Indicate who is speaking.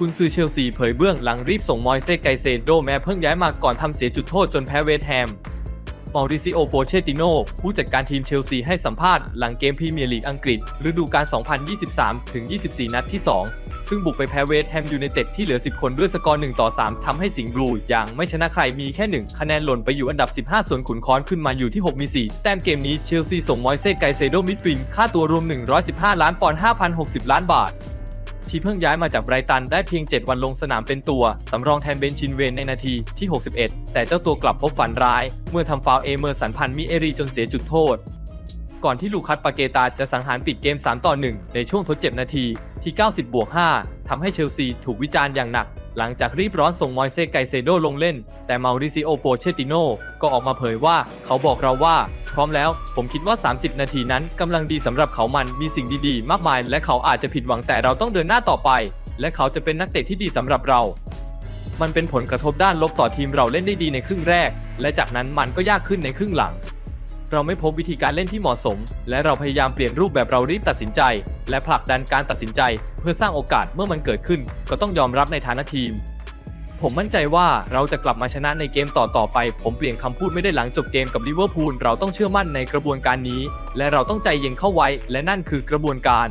Speaker 1: กุนซือเชลซีเผยเบื้องหลังรีบส่งมอยเซสไกเซโดแม้เพิ่งย้ายมาก่อนทำเสียจุดโทษจนแพ้เวสแฮมมาริซิโอโปเชติโนผู้จัดการทีมเชลซีให้สัมภาษณ์หลังเกมพรีเมียร์ลีกอังกฤษ ฤดูกาล 2023-24 นัดที่ 2 ซึ่งบุกไปแพ้เวสแฮมยูไนเต็ดที่เหลือ 10 คนด้วยสกอร์ 1 ต่อ 3 ทำให้สิงห์บลูอย่างไม่ชนะใครมีแค่ 1 คะแนนหล่นไปอยู่อันดับ 15 ส่วนขุนค้อนขึ้นมาอยู่ที่ 6 มี 4 แต้มเกมนี้เชลซีส่งมอยเซสไกเซโดมิดฟิลค่าตัวรวม 115 ล้านปอนด์5,060 ล้านบาท ที่เพิ่งย้ายมาจากไบรตันได้เพียง 7 วันลงสนามเป็นตัว สำรองแทนเบนชินเวนในนาทีที่ 61 แต่เจ้าตัวกลับพบฝันร้าย เมื่อทำฟาวเอเมอร์สันพันธ์มิเอรีจนเสียจุดโทษ ก่อนที่ลูคัสปาเกตาจะสังหารปิดเกม 3 ต่อ 1 ในช่วงทดเจ็บนาทีที่ 90บวก5ทำให้เชลซีถูกวิจารณ์อย่างหนัก หลังจากรีบร้อนส่งมอยเซไกเซโดลงเล่น แต่มาริซิโอโปเชติโนก็ออกมาเผยว่าเขาบอกเราว่า พร้อมแล้ว ผมคิดว่า 30 นาทีนั้นกำลังดีสำหรับเขามันมีสิ่งดีๆ มากมาย และเขาอาจจะผิดหวังแต่เราต้องเดินหน้าต่อไป และเขาจะเป็นนักเตะที่ดีสำหรับเรา มันเป็นผลกระทบด้านลบต่อทีมเราเล่นได้ดีในครึ่งแรก และจากนั้นมันก็ยากขึ้นในครึ่งหลัง เราไม่พบวิธีการเล่นที่เหมาะสม และเราพยายามเปลี่ยนรูปแบบเรารีบตัดสินใจ และผลักดันการตัดสินใจ เพื่อสร้างโอกาสเมื่อมันเกิดขึ้น ก็ต้องยอมรับในฐานะทีม ผมมั่นใจว่าเราจะกลับมาชนะในเกมต่อๆไป ผมเปลี่ยนคำพูดไม่ได้หลังจบเกมกับลิเวอร์พูลเราต้องเชื่อมั่นในกระบวนการนี้ และเราต้องใจเย็นเข้าไว้ และนั่นคือกระบวนการ